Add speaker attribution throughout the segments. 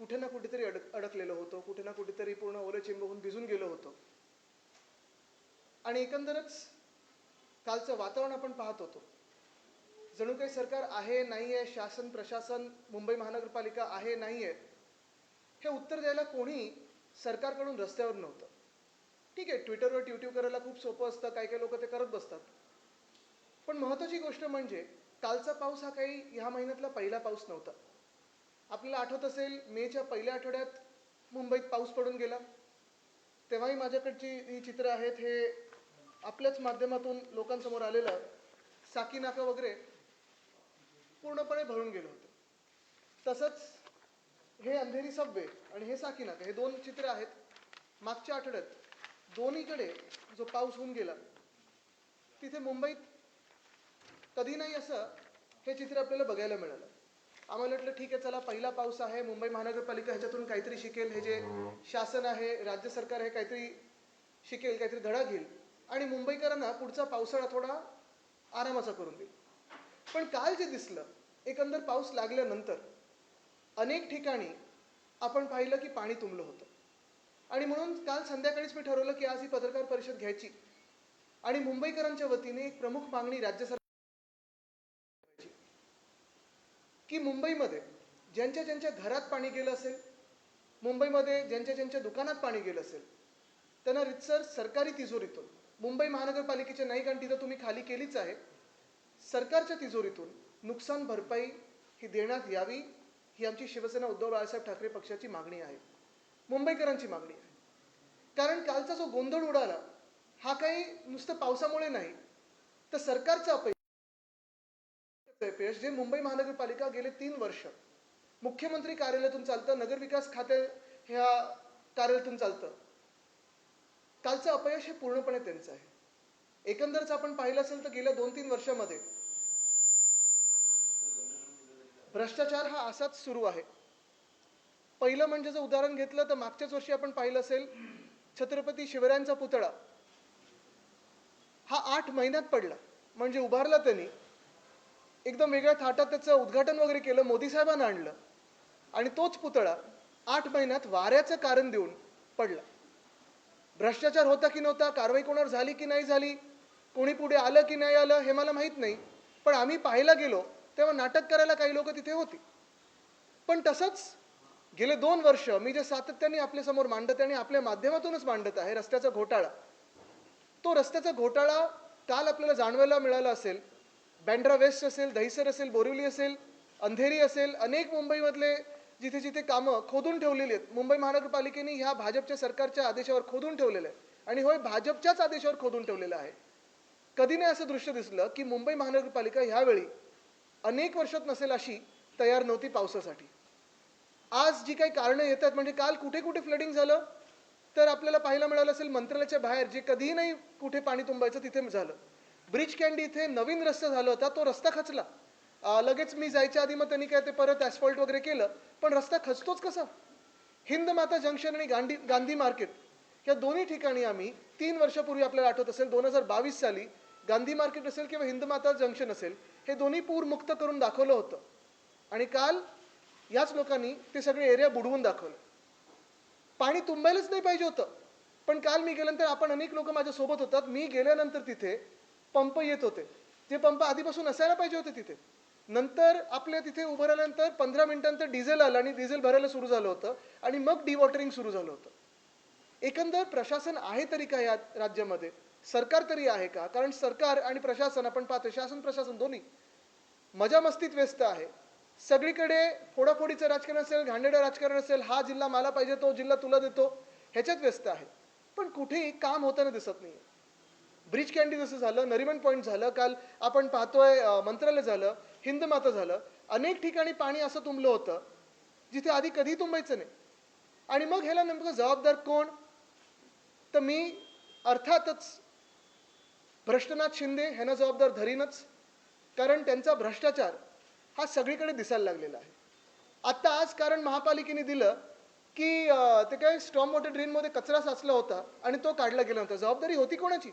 Speaker 1: कुठे ना कुठेतरी अडक अडकलेलो होतो. कुठे ना कुठेतरी पूर्ण ओले चिंब होऊन भिजून गेलो होतो. आणि एकंदरच कालचं वातावरण आपण पाहत होतो. जणू काही सरकार आहे नाही आहे शासन प्रशासन मुंबई महानगरपालिका आहे नाही आहे हे उत्तर द्यायला कोणी सरकारकडून रस्त्यावर नव्हतं. ठीक आहे ट्विटरवर ट्यूट्यू करायला खूप सोपं असतं काही काही लोक ते करत बसतात. पण महत्त्वाची गोष्ट म्हणजे कालचा पाऊस हा काही ह्या महिन्यातला पहिला पाऊस नव्हता. आपल्याला आठवत असेल मेच्या पहिल्या आठवड्यात मुंबईत पाऊस पडून गेला. तेव्हाही माझ्याकडची ही चित्र आहेत हे आपल्याच माध्यमातून लोकांसमोर आलेलं साकी नाका वगैरे पूर्णपणे भरून गेलं होतं. तसंच हे अंधेरी सबवे आणि हे साकी नाका हे दोन चित्र आहेत. मागच्या आठवड्यात दोन्हीकडे जो पाऊस होऊन गेला तिथे मुंबईत कधी नाही असं हे चित्र आपल्याला बघायला मिळालं. आम्हाला वाटलं ठीक आहे चला पहिला पाऊस आहे. मुंबई महानगरपालिका ह्याच्यातून काहीतरी शिकेल. हे जे शासन आहे राज्य सरकार हे काहीतरी शिकेल काहीतरी धडा घेईल. आणि मुंबईकरांना पुढचा पावसाळा थोडा आरामाचा करून देईल. पण काल जे दिसलं एकंदर पाऊस लागल्यानंतर अनेक ठिकाणी आपण पाहिलं की पाणी तुंबलं होतं. आणि म्हणून काल संध्याकाळीच मी ठरवलं की आज ही पत्रकार परिषद घ्यायची. आणि मुंबईकरांच्या वतीने एक प्रमुख मागणी राज्य सरकार की मुंबईमध्ये ज्यांच्या ज्यांच्या घरात पाणी गेलं असेल मुंबईमध्ये ज्यांच्या ज्यांच्या दुकानात पाणी गेलं असेल त्यांना रितसर सरकारी तिजोरीतून मुंबई महानगरपालिकेच्या नाही कारण तिथं तुम्ही खाली केलीच आहे सरकारच्या तिजोरीतून नुकसान भरपाई ही देण्यात यावी ही आमची शिवसेना उद्धव बाळासाहेब ठाकरे पक्षाची मागणी आहे. मुंबईकरांची मागणी आहे. कारण कालचा जो गोंधळ उडाला हा काही नुसतं पावसामुळे नाही तर सरकारचं अपयश अपयश जे मुंबई महानगरपालिका गेले तीन वर्ष मुख्यमंत्री कार्यालयातून चालतं नगरविकास खाते ह्या कार्यालयातून चालतं. कालचं अपयश हे पूर्णपणे त्यांचं आहे. एकंदरच आपण पाहिलं असेल तर गेल्या दोन तीन वर्षामध्ये भ्रष्टाचार हा असाच सुरू आहे. पहिलं म्हणजे जर उदाहरण घेतलं तर मागच्याच वर्षी आपण पाहिलं असेल छत्रपती शिवरायांचा पुतळा हा आठ महिन्यात पडला. म्हणजे उभारला त्यांनी. एकदम वेगळ्या थाटात त्याचं उद्घाटन वगैरे केलं मोदी साहेबांना आणलं. आणि तोच पुतळा आठ महिन्यात वाऱ्याचं कारण देऊन पडला. भ्रष्टाचार होता की नव्हता कारवाई कोणावर झाली की नाही झाली कोणी पुढे आलं की नाही आलं हे मला माहीत नाही. पण आम्ही पाहायला गेलो तेव्हा नाटक करायला काही लोक तिथे होती. पण तसंच गेले दोन वर्ष मी जे सातत्याने आपल्यासमोर मांडत आहे आणि आपल्या माध्यमातूनच मांडत आहे रस्त्याचा घोटाळा तो रस्त्याचा घोटाळा काल आपल्याला जाणवायला मिळाला असेल बँड्रा वेस्ट असेल दहिसर असेल बोरिवली असेल अंधेरी असेल अनेक मुंबईमधले जिथे जिथे कामं खोदून ठेवलेली आहेत. मुंबई महानगरपालिकेने ह्या भाजपच्या सरकारच्या आदेशावर खोदून ठेवलेलं आहे. आणि होय भाजपच्याच आदेशावर खोदून ठेवलेलं आहे. कधी नाही असं दृश्य दिसलं की मुंबई महानगरपालिका ह्यावेळी अनेक वर्षात नसेल अशी तयार नव्हती पावसासाठी. आज जी काही कारणं येतात म्हणजे काल कुठे कुठे फ्लडिंग झालं तर आपल्याला पाहायला मिळालं असेल मंत्रालयाच्या बाहेर जे कधीही नाही कुठे पाणी तुंबायचं तिथे झालं. ब्रिज कँडी इथे नवीन रस्ता झाला होता तो रस्ता खचला. लगेच मी जायच्या आधी मग त्यांनी काय ते परत ॲस्फॉल्ट वगैरे केलं पण रस्ता खचतोच कसा? हिंद माता जंक्शन आणि गांधी गांधी मार्केट या दोन्ही ठिकाणी आम्ही तीन वर्षापूर्वी आपल्याला आठवत असेल दोन हजार बावीस साली गांधी मार्केट असेल किंवा हिंद माता जंक्शन असेल हे दोन्ही पूर मुक्त करून दाखवलं होतं. आणि काल याच लोकांनी ते सगळे एरिया बुडवून दाखवलं. पाणी तुंबायलाच नाही पाहिजे होतं. पण काल मी गेल्यानंतर आपण अनेक लोक माझ्यासोबत होतात. मी गेल्यानंतर तिथे पंप येत होते. ते पंप आधीपासून असायला पाहिजे होते तिथे. नंतर आपल्या तिथे उभं राहिल्यानंतर पंधरा मिनिटांनंतर डिझेल आलं आणि डिझेल भरायला सुरू झालं होतं आणि मग डिवॉटरिंग सुरू झालं होतं. एकंदर प्रशासन आहे तरी का या राज्यामध्ये? सरकार तरी आहे का? कारण सरकार आणि प्रशासन आपण पाहतो शासन प्रशासन दोन्ही मजा मस्तीत व्यस्त आहे. सगळीकडे फोडाफोडीचं राजकारण असेल घाणेडं राजकारण असेल हा जिल्हा मला पाहिजे तो जिल्हा तुला देतो ह्याच्यात व्यस्त आहे. पण कुठेही काम होताना दिसत नाही ब्रिज कॅन्डी जसं झालं नरिमन पॉईंट झालं काल आपण पाहतोय मंत्रालय झालं हिंद माता झालं. अनेक ठिकाणी पाणी असं तुंबलं होतं जिथे आधी कधी तुंबायचं नाही. आणि मग ह्याला नेमकं जबाबदार कोण? तर मी अर्थातच भ्रष्टनाथ शिंदे ह्यांना जबाबदार धरीनच कारण त्यांचा भ्रष्टाचार हा सगळीकडे दिसायला लागलेला आहे. आत्ता आज कारण महापालिकेने दिलं की ते काय स्टॉम वॉटर ड्रेनमध्ये कचरा साचला होता आणि तो काढला गेला होता. जबाबदारी होती कोणाची?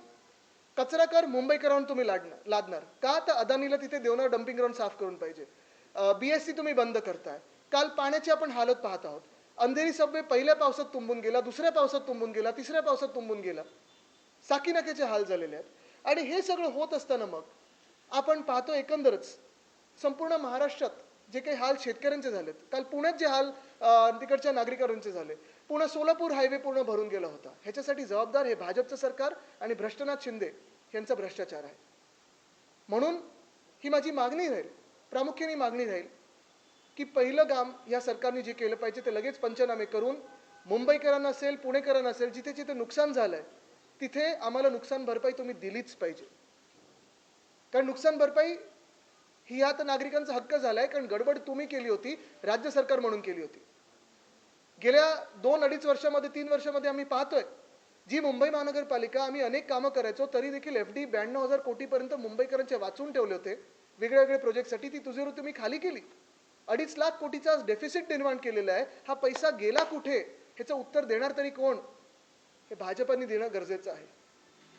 Speaker 1: कचरा कर मुंबईकरांना तुम्ही लादणार लादणार. का तर अदानीला तिथे देवनार डम्पिंग ग्राउंड साफ करून पाहिजे. बी एस सी तुम्ही बंद करताय. काल पाण्याची आपण हालत पाहत आहोत. अंधेरी सबवे पहिल्या पावसात तुंबून गेला दुसऱ्या पावसात तुंबून गेला तिसऱ्या पावसात तुंबून गेला. साकीनाक्याचे हाल झालेले आहेत. आणि हे सगळं होत असताना मग आपण पाहतो एकंदरच संपूर्ण महाराष्ट्रात जे काही हाल शेतकऱ्यांचे झालेत. काल पुण्यात जे हाल तिकडच्या नागरिकांचे झाले. पुणे सोलापूर हायवे पूर्ण भरून गेला होता. ह्याच्यासाठी जबाबदार हे भाजपचं सरकार आणि भ्रष्टनाथ शिंदे यांचा भ्रष्टाचार आहे. म्हणून ही माझी मागणी राहील प्रामुख्याने मागणी राहील की पहिलं काम या सरकारने जे केलं पाहिजे ते लगेच पंचनामे करून मुंबईकरांना असेल पुणेकरांना असेल जिथे जिथे नुकसान झालंय तिथे आम्हाला नुकसान भरपाई तुम्ही दिलीच पाहिजे. कारण नुकसान भरपाई ही आता नागरिकांचा हक्क झालाय कारण गडबड तुम्ही केली होती राज्य सरकार म्हणून केली होती. गेल्या दोन अडीच वर्षामध्ये तीन वर्षामध्ये आम्ही पाहतोय जी मुंबई महानगरपालिका आम्ही अनेक कामं करायचो तरी देखील एफ डी ब्याण्णव हजार कोटीपर्यंत मुंबईकरांचे वाचून ठेवले होते वेगळ्या वेगळ्या प्रोजेक्टसाठी. ती तुझी तुम्ही खाली केली. अडीच लाख कोटीचा डेफिसिट निर्माण केलेला आहे हा पैसा गेला कुठे? ह्याचं उत्तर देणार तरी कोण? हे भाजपाने देणं गरजेचं आहे.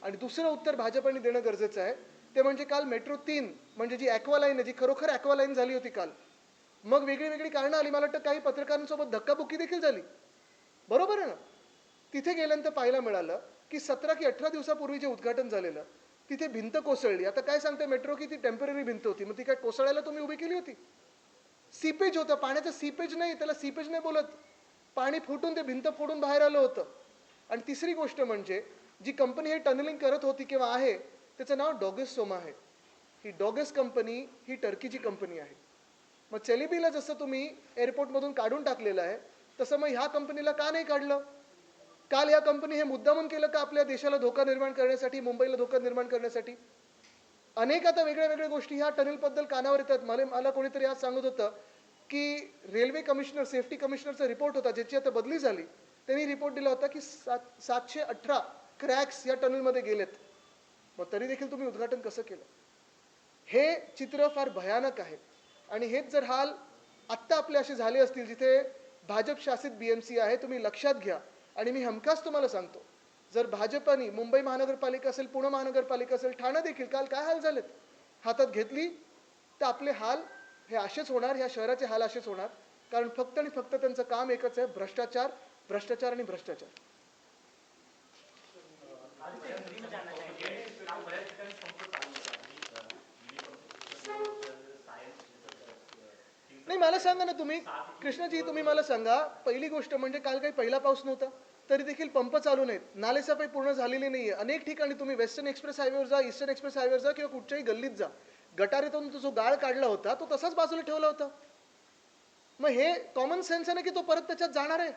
Speaker 1: आणि दुसरं उत्तर भाजपाने देणं गरजेचं आहे ते म्हणजे काल मेट्रो तीन म्हणजे जी ॲक्वालाईन आहे जी खरोखर ॲक्वालाईन झाली होती काल. मग वेगळी वेगळी कारणं आली. मला वाटतं काही पत्रकारांसोबत धक्काबुक्की देखील झाली. बरोबर आहे ना? तिथे गेल्यानंतर पाहायला मिळालं की सतरा की अठरा दिवसापूर्वी जे उद्घाटन झालेलं तिथे भिंत कोसळली. आता काय सांगते मेट्रो की ती टेंपररी भिंत होती. मग ती काय कोसळायला तुम्ही उभी केली होती? सीपेज होतं. पाण्याचं सीपेज नाही त्याला सीपेज नाही बोलत. पाणी फुटून ते भिंत फोडून बाहेर आलं होतं. आणि तिसरी गोष्ट म्हणजे जी कंपनी हे टनलिंग करत होती किंवा आहे त्याचं नाव डॉगस सोमा आहे. ही डॉगस कंपनी ही टर्कीची कंपनी आहे. मग चेलिबीला जसं तुम्ही एअरपोर्टमधून काढून टाकलेलं आहे तसं मग ह्या कंपनीला का नाही काढलं? काल या कंपनी हे मुद्दामून केलं का आपल्या देशाला धोका निर्माण करण्यासाठी मुंबईला धोका निर्माण करण्यासाठी? अनेक आता वेगळ्या वेगळ्या गोष्टी ह्या टनेलबद्दल कानावर येतात. मला मला कोणीतरी आज सांगत होतं की रेल्वे कमिशनर सेफ्टी कमिशनरचा रिपोर्ट होता ज्याची आता बदली झाली. त्यांनी रिपोर्ट दिला होता की सात सातशे अठरा क्रॅक्स या टनेलमध्ये गेलेत. मग तरी देखील तुम्ही उद्घाटन कसं केलं? हे चित्र फार भयानक आहे. आणि हेच जर हाल आत्ता आपले असे झाले असतील जिथे भाजप शासित बीएमसी आहे तुम्ही लक्षात घ्या. आणि मी हमखास तुम्हाला सांगतो जर भाजपाने मुंबई महानगरपालिका असेल पुणे महानगरपालिका असेल ठाणं देखील काल काय हाल झालेत? हातात घेतली तर आपले हाल हे असेच होणार ह्या शहराचे हाल असेच होणार. कारण फक्त आणि फक्त त्यांचं काम एकच आहे भ्रष्टाचार भ्रष्टाचार आणि भ्रष्टाचार. नाही मला सांगा ना तुम्ही. कृष्णाजी तुम्ही मला सांगा पहिली गोष्ट म्हणजे काल काही पहिला पाऊस नव्हता तरी देखील पंप चालू नाहीत. नालेसफाई पूर्ण झालेली नाहीये. अनेक ठिकाणी तुम्ही वेस्टर्न एक्सप्रेस हायवेवर जा ईस्टर्न एक्सप्रेस हायवेवर जा किंवा कुठच्याही गल्लीत जा. गटारीतून जो गाळ काढला होता तो तसाच बाजूला ठेवला होता. मग हे कॉमन सेन्स आहे ना की तो परत त्याच्यात जाणार आहे?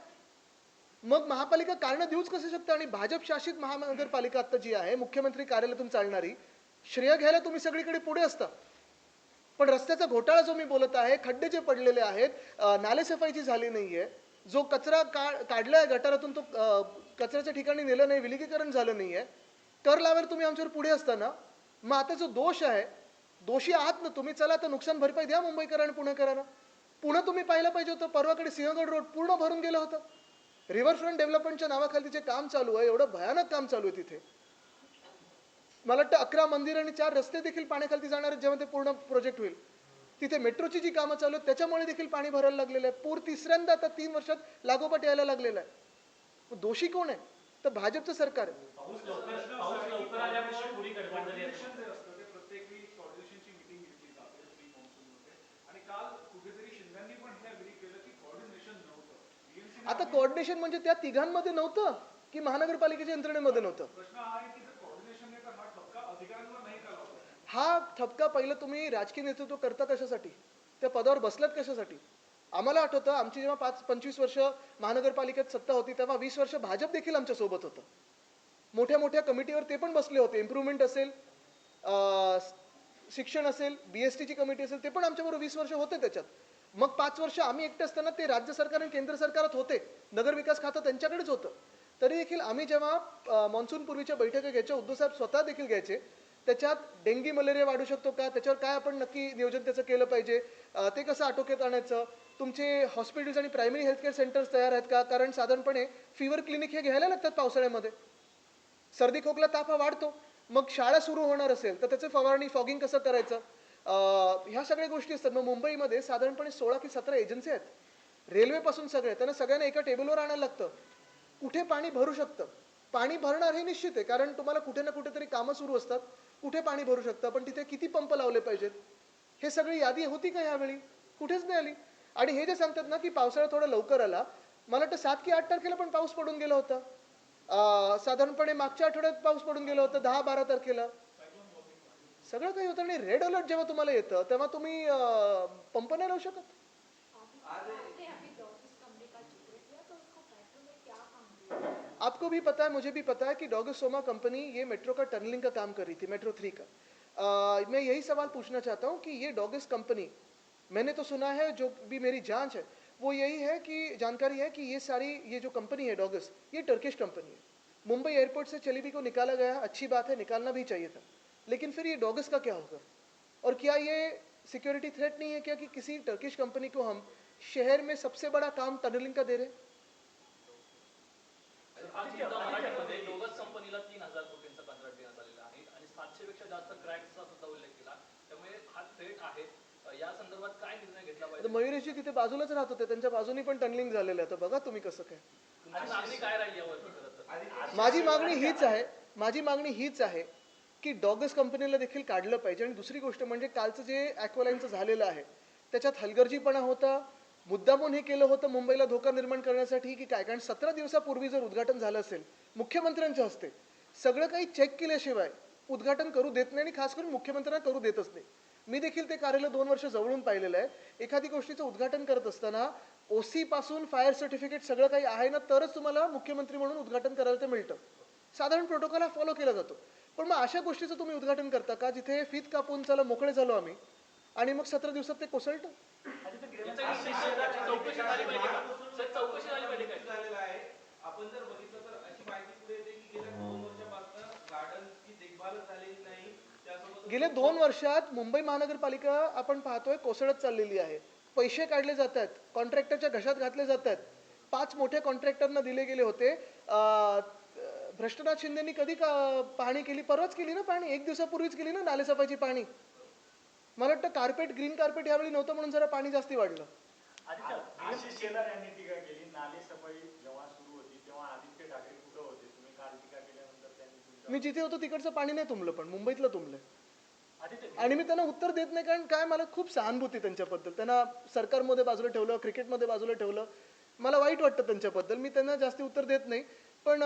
Speaker 1: मग महापालिका कारणं देऊच कसं शकतं? आणि भाजप शासित महानगरपालिका आता जी आहे मुख्यमंत्री कार्यालयातून चालणारी श्रेय घ्यायला तुम्ही सगळीकडे पुढे असता. पण रस्त्याचा घोटाळा जो मी बोलत आहे खड्डे जे पडलेले आहेत नालेसफाईची झाली नाहीये. जो कचरा का काढलाय गटारातून तो कचऱ्याच्या ठिकाणी नेलं नाही विलगीकरण झालं नाहीये. कर लावायला तुम्ही आमच्यावर पुढे असताना. मग आता जो दोष आहे दोषी आहात ना तुम्ही चला तर नुकसान भरपाई द्या मुंबईकर आणि पुणेकरांना. पुणे तुम्ही पाहिलं पाहिजे होतं परवाकडे सिंहगड रोड पूर्ण भरून गेलं होतं. रिव्हरफ्रंट डेव्हलपमेंटच्या नावाखाली जे काम चालू आहे एवढं भयानक काम चालू आहे तिथे. मला वाटतं अकरा मंदिर आणि चार रस्ते देखील पाण्याखाली जाणार आहेत जेव्हा ते पूर्ण प्रोजेक्ट होईल. तिथे मेट्रोची जी कामं चालू आहेत त्याच्यामुळे देखील पाणी भरायला लागलेलं आहे. पूर तिसऱ्यांदा आता तीन वर्षात लागोपाठ यायला लागलेला आहे. दोषी कोण आहे? तर भाजपचं सरकार आहे.
Speaker 2: हे
Speaker 1: आता कोऑर्डिनेशन म्हणजे त्या तिघांमध्ये नव्हतं की महानगरपालिकेच्या यंत्रणेमध्ये नव्हतं
Speaker 2: प्रश्न हा आहे की जर coordination नाही तर हा ठपका
Speaker 1: पहिलं तुम्ही राजकीय नेतृत्व करता कशासाठी? त्या पदावर बसलात कशासाठी? आम्हाला आठवतं आमची जेव्हा पाच पंचवीस वर्ष महानगरपालिकेत सत्ता होती तेव्हा वीस वर्ष भाजप देखील आमच्यासोबत होतं. मोठ्या मोठ्या कमिटीवर ते पण बसले होते. इम्प्रुव्हमेंट असेल शिक्षण असेल बी एस टीची कमिटी असेल ते पण आमच्याबरोबर वीस वर्ष होते त्याच्यात. मग पाच वर्ष आम्ही एकटे असताना ते राज्य सरकार आणि केंद्र सरकारात होते. नगर विकास खातं त्यांच्याकडेच होतं. तरी देखील आम्ही जेव्हा मान्सून पूर्वीच्या बैठका घ्यायच्या उद्धव साहेब स्वतः देखील घ्यायचे त्याच्यात डेंगी मलेरिया वाढू शकतो का? त्याच्यावर काय आपण नक्की नियोजन त्याचं केलं पाहिजे? ते कसं आटोक्यात आणायचं? तुमचे हॉस्पिटल्स आणि प्रायमरी हेल्थकेअर सेंटर्स तयार आहेत का? कारण साधारणपणे फिवर क्लिनिक हे घ्यायला लागतात पावसाळ्यामध्ये. सर्दी खोकला ताप हा वाढतो. मग शाळा सुरू होणार असेल तर त्याचं फवारणी फॉगिंग कसं करायचं? ह्या सगळ्या गोष्टी असतात. मग मुंबईमध्ये साधारणपणे सोळा की सतरा एजन्सी आहेत. रेल्वेपासून सगळे त्यांना सगळ्यांना एका टेबलवर आणायला लागतं. कुठे पाणी भरू शकतं? पाणी भरणार हे निश्चित आहे कारण तुम्हाला कुठे ना कुठेतरी कामं सुरू असतात. कुठे पाणी भरू शकतं? पण तिथे किती पंप लावले पाहिजेत? हे सगळी यादी होती का यावेळी? कुठेच नाही आली आणि हे जे सांगतात ना की पावसाळा थोडा लवकर आला मला वाटतं सात की आठ तारखेला पण पाऊस पडून गेला होता. साधारणपणे मागच्या आठवड्यात पाऊस पडून गेला होता दहा बारा तारखेला. सगळं काही होतं. आणि रेड अलर्ट जेव्हा तुम्हाला येतं तेव्हा तुम्ही पंप नाही लावू शकत? आपको भी पता है मुझे भी पता है कि डॉगोसोमा कंपनी ये मेट्रो का टनलिंग का काम कर रही थी मेट्रो थ्री का। अ, मैं यही सवाल पूछना चाहता हूँ कि ये डॉगस कंपनी मैंने तो सुना है जो भी मेरी जाँच है वो यही है कि जानकारी है कि ये सारी ये जो कंपनी है डॉगस ये टर्किश कंपनी है। मुंबई एयरपोर्ट से चली भी को निकाला गया अच्छी बात है निकालना भी चाहिए था। लेकिन फिर ये डॉगस का क्या होगा? और क्या ये सिक्योरिटी थ्रेट नहीं है क्या कि किसी टर्किश कंपनी को हम शहर में सबसे बड़ा काम टनलिंग का दे रहे हैं?
Speaker 3: आज सुद्धा मराठीमध्ये डोगस कंपनीला तीन हजार कोटींचं कंत्राट देण्यात आलेलं आहे आणि सातशे पेक्षा जास्त क्रॅक्सचा सुद्धा उल्लेख केला. त्यामुळे हा थ्रेट आहे. या संदर्भात काय निर्णय घेतला पाहिजे?
Speaker 1: मयुरेशजी तिथे बाजूलाच राहत होते. त्यांच्या बाजूनी पण टनलिंग झालेलं आहे. तर बघा तुम्ही कसं काय.
Speaker 3: तुमची मागणी काय राहील यावरती खरं तर
Speaker 1: माझी मागणी हीच आहे. माझी मागणी हीच आहे की डॉगस कंपनीला देखील काढलं पाहिजे. आणि दुसरी गोष्ट म्हणजे कालचं जे ॲक्वलाईनचं झालेलं आहे त्याच्यात हलगर्जीपणा होता. मुद्दामून हे केलं होतं मुंबईला धोका निर्माण करण्यासाठी की काय? कारण सतरा दिवसापूर्वी जर उद्घाटन झालं असेल मुख्यमंत्र्यांच्या हस्ते सगळं काही चेक केल्याशिवाय उद्घाटन करू देत नाही आणि खास करून मुख्यमंत्र्यांना करू देतच नाही. मी देखील ते कार्यालय दोन वर्ष जवळून पाहिलेलं आहे. एखादी गोष्टीचं उद्घाटन करत असताना ओसी पासून फायर सर्टिफिकेट सगळं काही आहे ना तरच तुम्हाला मुख्यमंत्री म्हणून उद्घाटन करायला ते मिळतं. साधारण प्रोटोकॉल हा फॉलो केला जातो. पण मग अशा गोष्टीचं तुम्ही उद्घाटन करता का जिथे फीत कापून चला मोकळे झालो आम्ही आणि मग सतरा दिवसात ते कोसळतं?
Speaker 3: चौकशी झाली पाहिजे का? सर चौकशी झाली पाहिजे काय
Speaker 4: झालेलं आहे. आपण जर बघितलं तर अशी माहिती पुढे येते की गेल्या दोन वर्षापासून गार्डनची देखभालच झालेली नाही. त्यासोबत
Speaker 1: गेल्या दोन वर्षात मुंबई महानगरपालिका आपण पाहतोय कोसळत चाललेली आहे. पैसे काढले जात आहेत कॉन्ट्रॅक्टरच्या घशात घातले जात आहेत पाच मोठ्या कॉन्ट्रॅक्टरना दिले गेले होते. अं, भ्रष्टनाथ शिंदेनी कधी का पाहणी केली? परवाच केली ना पाहणी? एक दिवसापूर्वीच केली ना नालेसफाईची पाहणी? मला वाटतं कार्पेट ग्रीन कार्पेट यावेळी नव्हतं म्हणून जरा पाणी जास्ती वाढलं.
Speaker 5: आशिष शेलार यांनी टीका केली. नाले सफाई जेव्हा सुरू होती तेव्हा आदित्य ठाकरे कुठं होते? तुम्ही काल टीका केल्यानंतर त्यांनी तुमच्या
Speaker 1: मी जिथे होतो तिकडचं पाणी नाही तुंबलं पण मुंबईतलं तुंबलं आणि मी त्यांना उत्तर देत नाही कारण काय मला खूप सहानुभूती त्यांच्याबद्दल. त्यांना सरकारमध्ये बाजूला ठेवलं क्रिकेटमध्ये बाजूला ठेवलं. मला वाईट वाटतं त्यांच्याबद्दल. मी त्यांना जास्ती उत्तर देत नाही. पण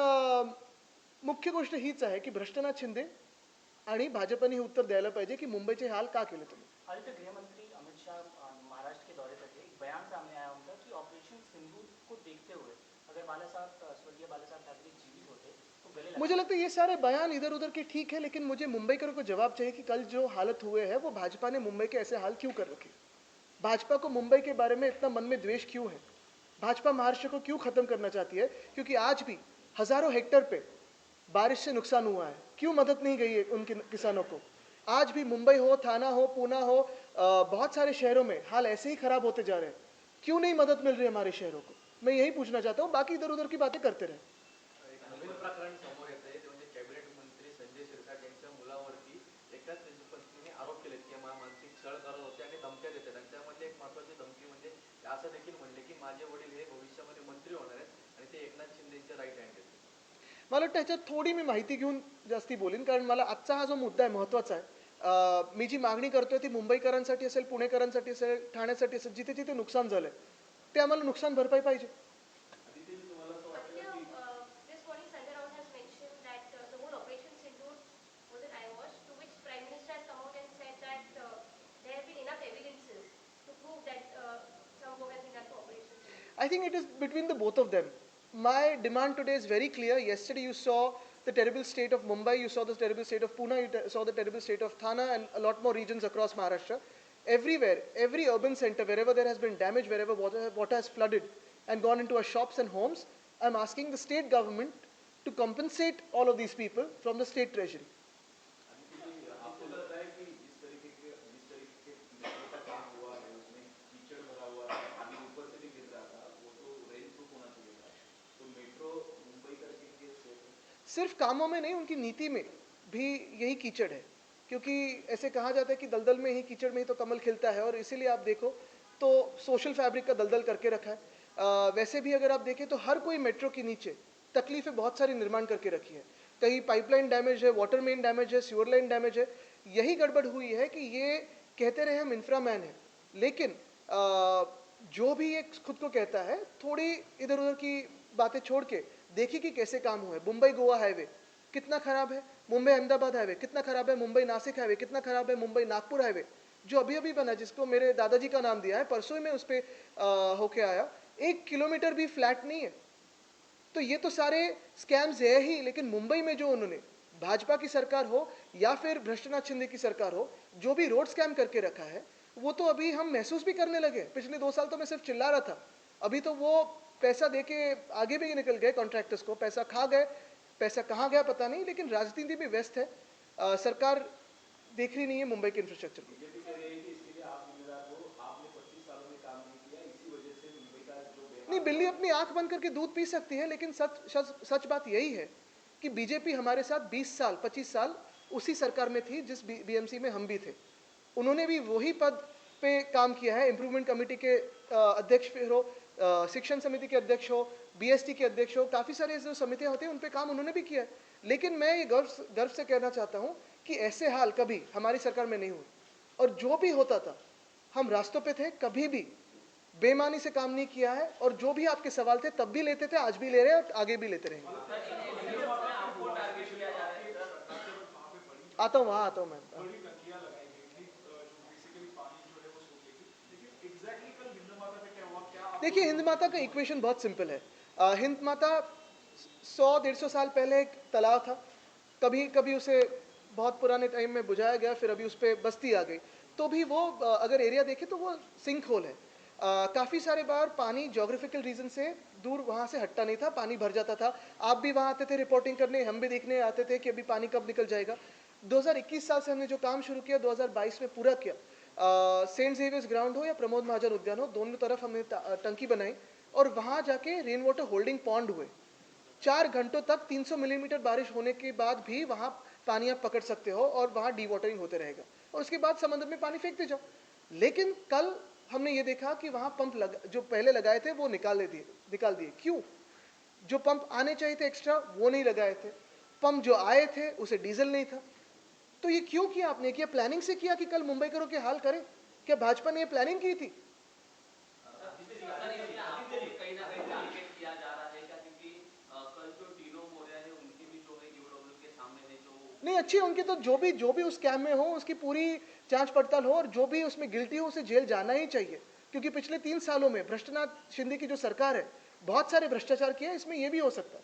Speaker 1: मुख्य गोष्ट हीच आहे की भ्रष्टनाथ शिंदे आणि भाजपने हे उत्तर द्यायला पाहिजे की मुंबईचे हाल का केले तुम्ही?
Speaker 6: आदित्य गृहमंत्री अमित शाह महाराष्ट्र के दौरे पर थे। एक बयान सामने आया उनका कि ऑपरेशन सिंदूर को देखते हुए अगर बाला साहब स्वर्गीय बाला साहब ठाकरे जीवित होते तो
Speaker 1: मुझे लगता है ये सारे बयान इधर उधर के ठीक है, लेकिन मुझे मुंबईकरों को जवाब चाहिए कि कल जो हालत हुए हैं, वो भाजपा ने मुंबई के ऐसे हाल क्यों कर रखे? भाजपा को मुंबई के बारे में इतना मन में द्वेष क्यों है? भाजपा महाराष्ट्र को क्यों खत्म करना चाहती है? क्योंकि आज भी हज़ारों हेक्टर पे बारिश से नुकसान हुआ है। क्यों मदद नहीं गई है उन किसानों को? आज भी मुंबई हो थाना हो पूना हो बहुत सारे शहरों में हाल ऐसे ही खराब होते जा रहे हैं। क्यों नहीं मदद मिल रही है हमारे शहरों को? मैं यही पूछना चाहता हूँ बाकी इधर उधर की बातें करते रहे।
Speaker 4: म्हणजे मला महत्वाची
Speaker 1: वाटतं ह्याच्यात थोडी मी माहिती घेऊन जास्ती बोलीन कारण मला आजचा हा जो मुद्दा आहे महत्त्वाचा आहे मी जी मागणी करतोय ती मुंबईकरांसाठी असेल पुणेकरांसाठी असेल ठाण्यासाठी असेल जिथे जिथे नुकसान झालंय ते आम्हाला नुकसान भरपाई पाहिजे.
Speaker 7: I think it is between the both of them my demand today is
Speaker 1: very clear yesterday you saw the terrible state of Mumbai, you saw the terrible state of Pune, you saw the terrible state of Thana and a lot more regions across Maharashtra. Everywhere, every urban center, wherever there has been damage, wherever water, water has flooded and gone into our shops and homes, I'm asking the state government to compensate all of these people from the state treasury. सिर्फ़ कामों में नहीं उनकी नीति में भी यही कीचड़ है। क्योंकि ऐसे कहा जाता है कि दलदल में ही कीचड़ में ही तो कमल खिलता है और इसीलिए आप देखो तो सोशल फैब्रिक का दलदल करके रखा है। अ, वैसे भी अगर आप देखें तो हर कोई मेट्रो के नीचे तकलीफें बहुत सारी निर्माण करके रखी है। कहीं पाइपलाइन डैमेज है वाटर मेन डैमेज है सीवर लाइन डैमेज है यही गड़बड़ हुई है कि ये कहते रहे हम इंफ्रामैन है। लेकिन अ, जो भी ये खुद को कहता है थोड़ी इधर उधर की बातें छोड़ के देखिए कि कैसे काम हुआ है। मुंबई गोवा हाईवे, कितना खराब है। मुंबई अहमदाबाद हाईवे, कितना खराब है। मुंबई नासिक हाईवे, कितना खराब है। मुंबई नागपुर हाईवे, जो अभी अभी बना जिसको मेरे दादाजी का नाम दिया है, परसों मैं उस पर होके आया। एक किलोमीटर भी फ्लैट नहीं है। तो ये तो सारे स्कैम्स है ही, लेकिन मुंबई में जो उन्होंने, भाजपा की सरकार हो या फिर भ्रष्टनाथ शिंदे की सरकार हो, जो भी रोड स्कैम करके रखा है, वो तो अभी हम महसूस भी करने लगे पिछले दो साल तो मैं सिर्फ़ चिल्ला रहा था। अभी तो वो पैसा दे के आगे भी निकल गए कॉन्ट्रैक्टर्स को। पैसा खा गए पैसा कहाँ गया पता नहीं लेकिन राजनीति भी व्यस्त है। अ, सरकार देख रही नहीं है मुंबई के इंफ्रास्ट्रक्चर को।
Speaker 5: नहीं
Speaker 1: बिल्ली अपनी आँख बंद करके दूध पी सकती है लेकिन सच सच सच बात यही है कि बीजेपी हमारे साथ 20 साल 25 साल उसी सरकार में थी जिस बीएमसी में हम भी थे। उन्होंने भी वही पद पे काम किया है। इम्प्रूवमेंट कमेटी के अध्यक्ष फिर हो शिक्षण समिति के अध्यक्ष हो बीएसटी के अध्यक्ष हो, काफ़ी सारे जो समितियाँ होती हैं, उन पे काम उन्होंने भी किया है। लेकिन मैं ये गर्व गर्व से कहना चाहता हूँ कि ऐसे हाल कभी हमारी सरकार में नहीं हुए। और जो भी होता था, हम रास्तों पे थे, कभी भी बेमानी से काम नहीं किया है, और जो भी आपके सवाल थे, तब भी लेते थे, आज भी ले रहे हैं, और आगे भी लेते रहेंगे। आता हूँ, वहाँ आता हूँ मैं
Speaker 2: बड़ी टंकियाँ लगाई गई थी अ, जो बेसिकली पानी जो है वो सोखेगी लेकिन एग्जैक्टली कल हिंद माता पे क्या हुआ क्या आप
Speaker 1: देखिए हिंद माता का इक्वेशन बहुत सिंपल है। अ, हिंद माता सौ डेढ़ सौ साल पहले एक तालाब था। कभी कभी उसे बहुत पुराने टाइम में बुझाया गया फिर अभी उस पर बस्ती आ गई। तो भी वो अगर एरिया देखें तो वो सिंक होल है काफ़ी सारे बार पानी जोग्राफिकल रीजन से दूर वहाँ से हटता नहीं था पानी भर जाता था। आप भी वहाँ आते थे रिपोर्टिंग करने हम भी देखने आते थे कि अभी पानी कब निकल जाएगा। 2021 साल से हमने जो काम शुरू किया 2022 में पूरा किया। सेंट जेवियर्स ग्राउंड हो या प्रमोद महाजन उद्यान हो, दोनों तरफ़ हमने टंकी बनाई और वहाँ जाके रेन वाटर होल्डिंग पॉन्ड हुए। चार घंटों तक 300 मिलीमीटर बारिश होने के बाद भी वहाँ पानी आप पकड़ सकते हो और वहाँ डी वाटरिंग होते रहेगा। और उसके बाद समंदर में पानी फेंकते जाओ। लेकिन कल हमने ये देखा कि वहाँ पंप लग, जो पहले लगाए थे वो निकाल दिए निकाल दिए। क्यों? जो पंप आने चाहिए थे एक्स्ट्रा वो नहीं लगाए थे। पंप जो आए थे, उसे डीजल नहीं था। तो ये क्यों किया आपने? क्या प्लानिंग से किया कि कल मुंबई करो के हाल करें? क्या भाजपा ने ये प्लानिंग की थी? नहीं अच्छी उनकी तो जो भी जो भी उस कैम में हो उसकी पूरी जाँच पड़ताल हो और जो भी उसमें गिल्टी हो उसे जेल जाना ही चाहिए। क्योंकि पिछले तीन सालों में भ्रष्टनाथ शिंदे की जो सरकार है बहुत सारे भ्रष्टाचार किए हैं, इसमें ये भी हो सकता है।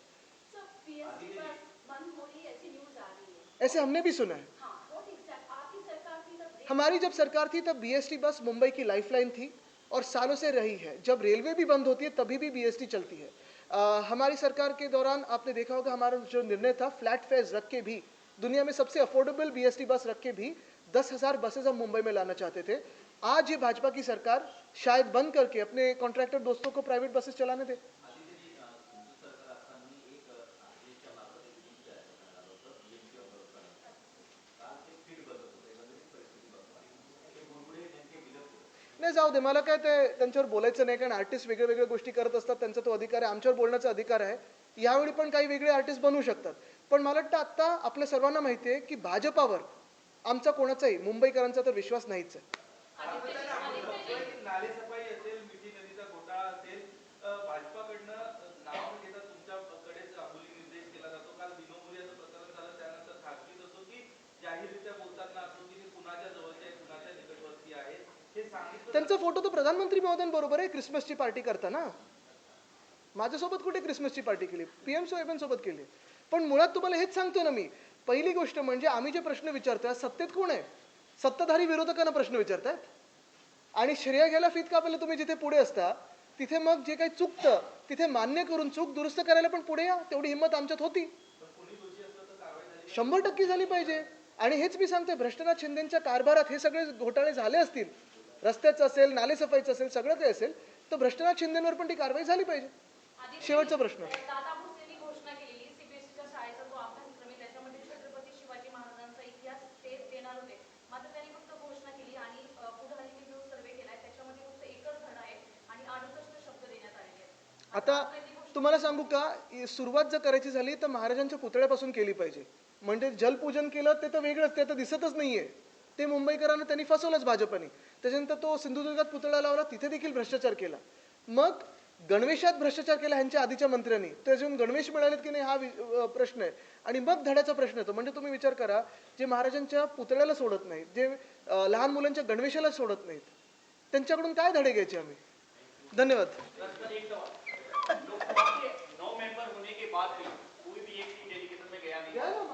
Speaker 7: ऐसे
Speaker 1: हमने भी सुना है
Speaker 7: हाँ व्हाट एग्जैक्ट आपकी सरकार थी तब
Speaker 1: हमारी जब सरकार थी तब बीएसटी बस मुंबई की लाइफलाइन थी और सालों से रही है। जब रेलवे भी बंद होती है तभी भी बीएसटी चलती है। अ, हमारी सरकार के दौरान आपने देखा होगा हमारा जो निर्णय था फ्लैट फ़ेज़ रख के भी दुनिया में सबसे अफोर्डेबल बीएसटी बस रख के भी दस हज़ार बसेज हम मुंबई में लाना चाहते थे। आज ये भाजपा की सरकार शायद बंद करके अपने कॉन्ट्रैक्टर दोस्तों को प्राइवेट बसेस चलाने दे। जाऊ दे मला काय ते त्यांच्यावर बोलायचं नाही कारण आर्टिस्ट वेगळ्या वेगळ्या गोष्टी करत असतात त्यांचा तो अधिकार आहे आमच्यावर बोलण्याचा अधिकार आहे. यावेळी पण काही वेगळे आर्टिस्ट बनवू शकतात. पण मला वाटतं आत्ता आपल्या सर्वांना माहिती आहे की भाजपावर आमचा कोणाचाही मुंबईकरांचा तर विश्वास नाहीच आहे
Speaker 4: नालेसफाई असेल मिठी नदीचा घोटाळा असेल अ, भाजपाकडनं अ, नाव न घेता तुमच्याकडेच अंगुली निर्देश केला जातो काल दिनोमुरियाचं प्रकरण झालं त्यानंतर खासगीत असो की जाहीररित्या बोलताना असो की ते कुणाच्या जवळचे आहे कुणाच्या निकटवर्ती आहेत हे सांगितलं
Speaker 1: त्यांचा फोटो तर प्रधानमंत्री महोदयांबरोबर आहे क्रिसमसची पार्टी करताना. माझ्यासोबत कुठे क्रिसमसची पार्टी केली? पी एम साहेबांसोबत केली. पण मुळात तुम्हाला हेच सांगतो ना मी. पहिली गोष्ट म्हणजे आम्ही जे प्रश्न विचारतोय सत्तेत कोण आहे? सत्ताधारी विरोधकांना प्रश्न विचारतायत. आणि श्रेय घ्यायला फित कापायला तुम्ही जिथे पुढे असता तिथे मग जे काही चुकतं तिथे मान्य करून चूक दुरुस्त करायला पण पुढे या. तेवढी हिंमत आमच्यात होती. शंभर टक्के झाली पाहिजे. आणि हेच मी सांगते भ्रष्टनाथ शिंदेच्या कारभारात हे सगळे घोटाळे झाले असतील रस्त्याचं असेल नालेसफाईचं असेल सगळं काही असेल तर भ्रष्टनाथ शिंदेवर पण ती कारवाई झाली पाहिजे. शेवटचा प्रश्न. आता तुम्हाला सांगू का सुरुवात जर करायची झाली तर महाराजांच्या पुतळ्यापासून केली पाहिजे. म्हणजे जलपूजन केलं ते तर वेगळंच ते तर दिसतच नाहीये. ते मुंबईकरांना त्यांनी फसवलंच भाजपने. त्याच्यानंतर तो सिंधुदुर्गात पुतळा लावला तिथे देखील भ्रष्टाचार केला. मग गणवेशात भ्रष्टाचार केला ह्यांच्या आधीच्या मंत्र्यांनी. तर अजून गणवेश मिळालेत की नाही हा प्रश्न आहे. आणि मग धड्याचा प्रश्न येतो. म्हणजे तुम्ही विचार करा जे महाराजांच्या पुतळ्याला सोडत नाहीत जे लहान मुलांच्या गणवेशाला सोडत नाहीत त्यांच्याकडून काय धडे घ्यायचे आम्ही? धन्यवाद.
Speaker 5: नौ मेंबर होने के बाद भी कोई भी एक डेलीगेशन में गया नहीं.